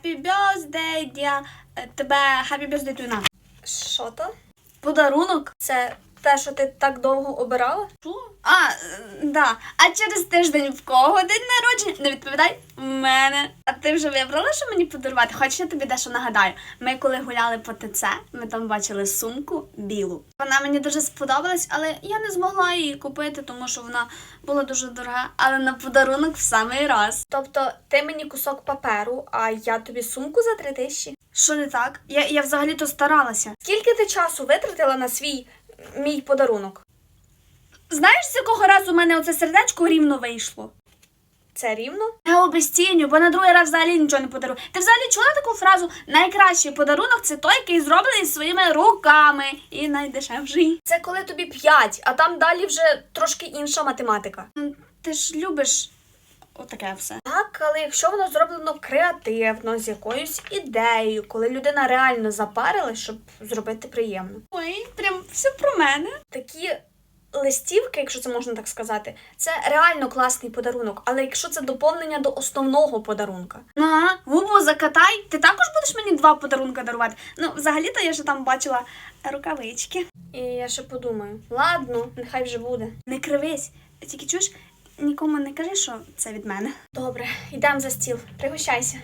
Happy birthday, dear. Е, Тебе happy birthday to нас. Що то? Подарунок? Це те, що ти так довго обирала? Що? А, да. А через тиждень в кого день народження? Не відповідай. В мене. А ти вже вибрала, що мені подарувати? Хочеш, я тобі дещо нагадаю. Ми коли гуляли по ТЦ, ми там бачили сумку білу. Вона мені дуже сподобалась, але я не змогла її купити, тому що вона була дуже дорога. Але на подарунок в самий раз. Тобто ти мені кусок паперу, а я тобі сумку за три тисячі? Що не так? Я, я взагалі-то старалася. Скільки ти часу витратила на свій мій подарунок? Знаєш, з якого разу у мене оце сердечко рівно вийшло? Це рівно? Я обесціню, бо на другий раз взагалі нічого не подарую. Ти взагалі чула таку фразу? Найкращий подарунок це той, який зроблений своїми руками і найдешевший. Це коли тобі п'ять, а там далі вже трошки інша математика. Ти ж любиш отаке все. Так, але якщо воно зроблено креативно, з якоюсь ідеєю, коли людина реально запарилась, щоб зробити приємно. Ой, прям все про мене. Такі листівки, якщо це можна так сказати, це реально класний подарунок. Але якщо це доповнення до основного подарунка, Ага, губу закатай. Ти також будеш мені два подарунка дарувати. Ну, взагалі-то я ще там бачила рукавички. і я ще подумаю, ладно, нехай вже буде. Не кривись, тільки чуєш, нікому не кажи, що це від мене. Добре, йдемо за стіл, пригощайся.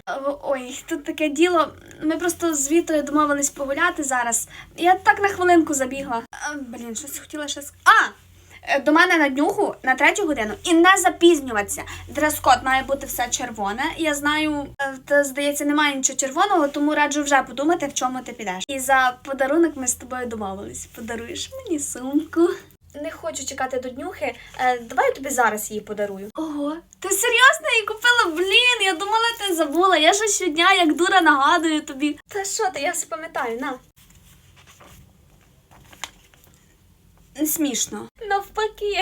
Ой, тут таке діло. Ми просто з Вітою домовились погуляти зараз. Я так на хвилинку забігла. Блін, щось хотіла ще А! Е, До мене на днюху на третю годину і не запізнюватися. Дрес-код має бути все червоне. Я знаю, е, та здається, немає нічого червоного, тому раджу вже подумати, в чому ти підеш. І за подарунок ми з тобою домовились. Подаруєш мені сумку. Не хочу чекати до днюхи. Е, давай я тобі зараз її подарую. Ого, ти серйозно її купила? Блін, я думала, ти забула. Я ж щодня, як дура, нагадую тобі. Та що ти, я все пам'ятаю, на. Смішно. Навпаки.